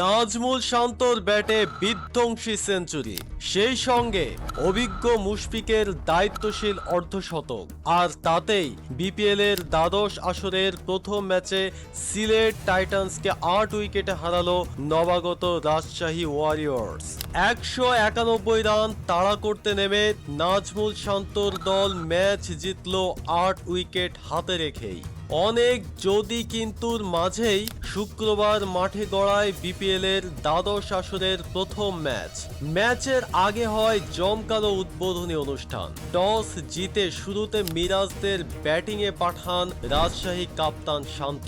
নাজমুল শান্তর ব্যাটে বিধ্বংসী সেঞ্চুরি। সেই সঙ্গে অভিজ্ঞ মুশফিকের দায়িত্বশীল অর্ধশতক। আর তাতেই বিপিএল এর দ্বাদশ আসরের প্রথম ম্যাচে সিলেট টাইটান্সকে আট উইকেটে হারালো নবাগত রাজশাহী ওয়ারিয়র্স। একশো একানব্বই রান তাড়া করতে নেমে নাজমুল শান্তর দল ম্যাচ জিতল আট উইকেট হাতে রেখেই। অনেক যদি কিন্তুর মাঝেই শুক্রবার মাঠে গড়ায় বিপিএল এর দ্বাদশ আসরের প্রথম ম্যাচ। ম্যাচের আগে হয় জমকালো উদ্বোধনী অনুষ্ঠান। টস জিতে শুরুতে মিরাজদের ব্যাটিংয়ে পাঠান রাজশাহী কাপ্তান শান্ত।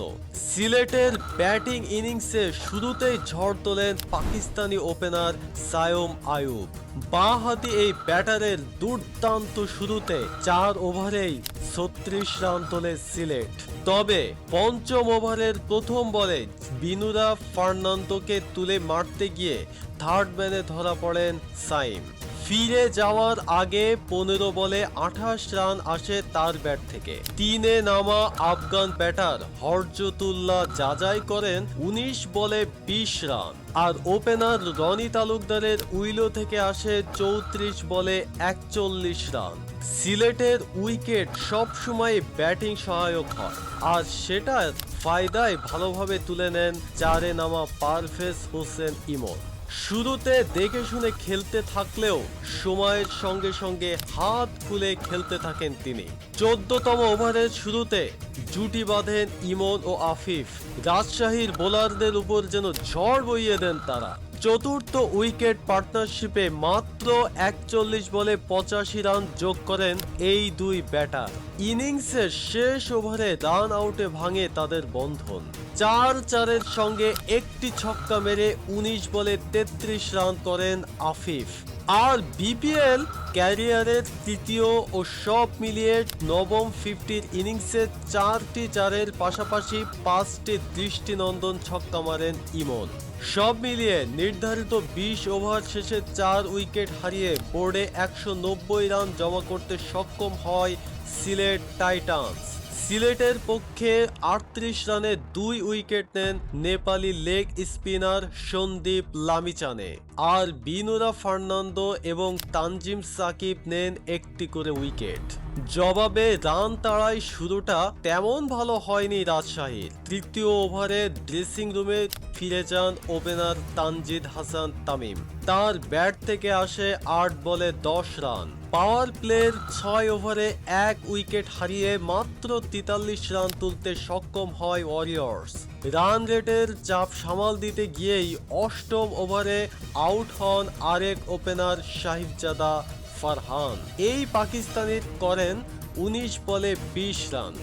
সিলেটের ব্যাটিং ইনিংসে শুরুতেই ঝড় তোলেন পাকিস্তানি ওপেনার সায়ম আয়ুব। বাঁহাতি এই ব্যাটারের দুর্দান্ত শুরুতে চার ওভারেই ছত্রিশ রান তোলে সিলেট। তবে পঞ্চম ওভারের প্রথম বলে বিনুরা ফার্নান্দোকে তুলে মারতে গিয়ে থার্ড ম্যানে ধরা পড়েন সাইম। ফিরে যাওয়ার আগে পনেরো বলে আঠাশ রান আসে তার ব্যাট থেকে। তিনে নামা আফগান ব্যাটার হরজতুল্লাহ যাচাই করেন উনিশ বলে বিশ রান। আর ওপেনার রনি তালুকদারের উইলো থেকে আসে চৌত্রিশ বলে একচল্লিশ রান। সিলেটের উইকেট সবসময় ব্যাটিং সহায়ক হয়। আর সেটার ফায়দায় ভালোভাবে তুলে নেন চারে নামা পারভেজ হোসেন ইমন। শুরুতে দেখে শুনে খেলতে থাকলেও সময়ের সঙ্গে সঙ্গে হাত খুলে খেলতে থাকেন তিনি। চোদ্দতম ওভারের শুরুতে জুটি বাঁধেন ইমন ও আফিফ। রাজশাহীর বোলারদের উপর যেন ঝড় বইয়ে দেন তারা। চতুর্থ উইকেট পার্টনারশিপে মাত্র একচল্লিশ বলে পঁচাশি রান যোগ করেন এই দুই ব্যাটার। ইনিংসের শেষ ওভারে রান আউটে ভাঙে তাদের বন্ধন। চার চারের সঙ্গে একটি ছক্কা মেরে উনিশ বলে তেত্রিশ রান করেন আফিফ। আর বিপিএল ক্যারিয়ারের তৃতীয় ও সব মিলিয়ে নবম ফিফটির ইনিংসে চারটি চারের পাশাপাশি পাঁচটি দৃষ্টিনন্দন ছক্কা মারেন ইমন। সব মিলিয়ে নির্ধারিত বিশ ওভার শেষে চার উইকেট হারিয়ে বোর্ডে একশো নব্বই রান জমা করতে সক্ষম হয় সিলেট টাইটান্স। সিলেটের পক্ষে আটত্রিশ রানে দুই উইকেট নেন নেপালি লেগ স্পিনার সন্দীপ লামিচানে। আর বিনুরা ফার্নান্দো এবং তানজিম সাকিব নেন একটি করে উইকেট। জবাবে রান তাড়ায় শুরুটা তেমন ভালো হয়নি রাজশাহীর। তৃতীয় ওভারে ড্রেসিং রুমে ফিরে যান ওপেনার তানজিদ হাসান তামিম। তার ব্যাট থেকে আসে আট বলে দশ রান। পাওয়ার প্লের ছয় ওভারে এক উইকেট হারিয়ে মাত্র তেতাল্লিশ রান তুলতে সক্ষম হয় ওয়ারিয়র্স। রান রেটের চাপ সামাল দিতে গিয়েই অষ্টম ওভারে আউট হন আরেক ওপেনার সাহিবজাদা ফারহান। এই পাকিস্তানির করেন উনিশ বলে বিশ রান।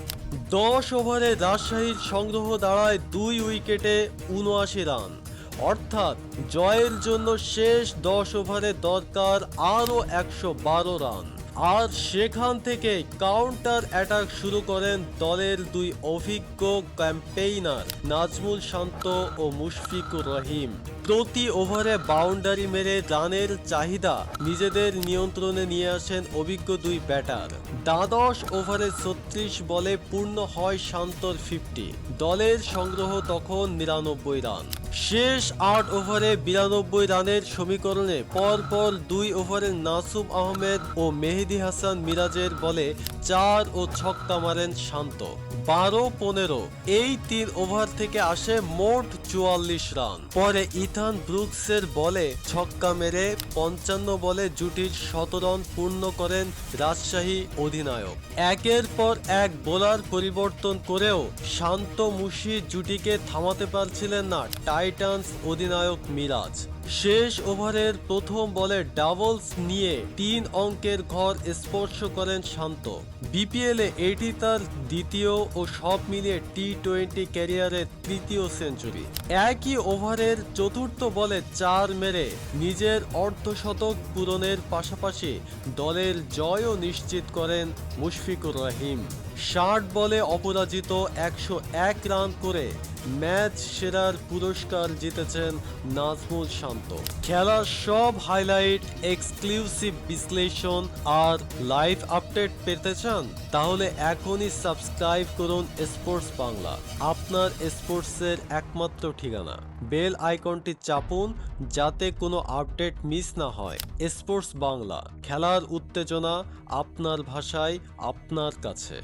দশ ওভারে রাজশাহীর সংগ্রহ দাঁড়ায় দুই উইকেটে উনআশি রান। অর্থাৎ জয়ের জন্য শেষ দশ ওভারে দরকার আরও একশো বারো রান। আর সেখান থেকে কাউন্টার অ্যাটাক শুরু করেন দলের দুই অভিজ্ঞ ক্যাম্পেইনার নাজমুল শান্ত ও মুশফিকুর রহিম। প্রতি ওভারে বাউন্ডারি মেরে রানের চাহিদা। নিজেদের নিয়ন্ত্রণে নিয়ে আসেন অভিজ্ঞ দুই ব্যাটার। দ্বাদশ ওভারে ছত্রিশ বলে পূর্ণ হয় শান্তর ফিফটি। দলের সংগ্রহ তখন নিরানব্বই রান। শেষ আট ওভারে বিরানব্বই রানের সমীকরণে পরপর দুই ওভারে নাসুম আহমেদ ও মেহেদি হাসান মিরাজের বলে চার ও ছক্কা মারেন শান্ত। বারো, পনেরো, এই তিন ওভার থেকে আসে মোট চুয়াল্লিশ রান। পরে ইথান ব্রুকসের বলে ছক্কা মেরে পঞ্চান্ন বলে জুটির শতরন পূর্ণ করেন রাজশাহী অধিনায়ক। একের পর এক বোলার পরিবর্তন করেও শান্ত মুশি জুটিকে থামাতে পারছিলেন না টাইটান্স অধিনায়ক মিরাজ। শেষ ওভারের প্রথম বলে ডাবলস নিয়ে তিন অঙ্কের ঘর স্পর্শ করেন শান্ত। বিপিএলে এটি তার দ্বিতীয় ও সব মিলিয়ে টি টোয়েন্টি ক্যারিয়ারের তৃতীয় সেঞ্চুরি। একই ওভারের চতুর্থ বলে চার মেরে নিজের অর্ধশতক পূরণের পাশাপাশি দলের জয়ও নিশ্চিত করেন মুশফিকুর রহিম। ষাট বলে অপরাজিত একশো এক রান করে ম্যাচ সেরার পুরস্কার জিতেছেন নাজমুল শান্ত। খেলার সব হাইলাইট এক্সক্লুসিভ বিশ্লেষণ আর লাইভ আপডেট পেতে চান, তাহলে এখনই সাবস্ক্রাইব করুন স্পোর্টস বাংলা আপনার স্পোর্টসের একমাত্র ঠিকানা। বেল আইকনটি চাপুন, যাতে কোনো আপডেট মিস না হয়। স্পোর্টস বাংলা খেলার উত্তেজনা আপনার ভাষায়, আপনার কাছে।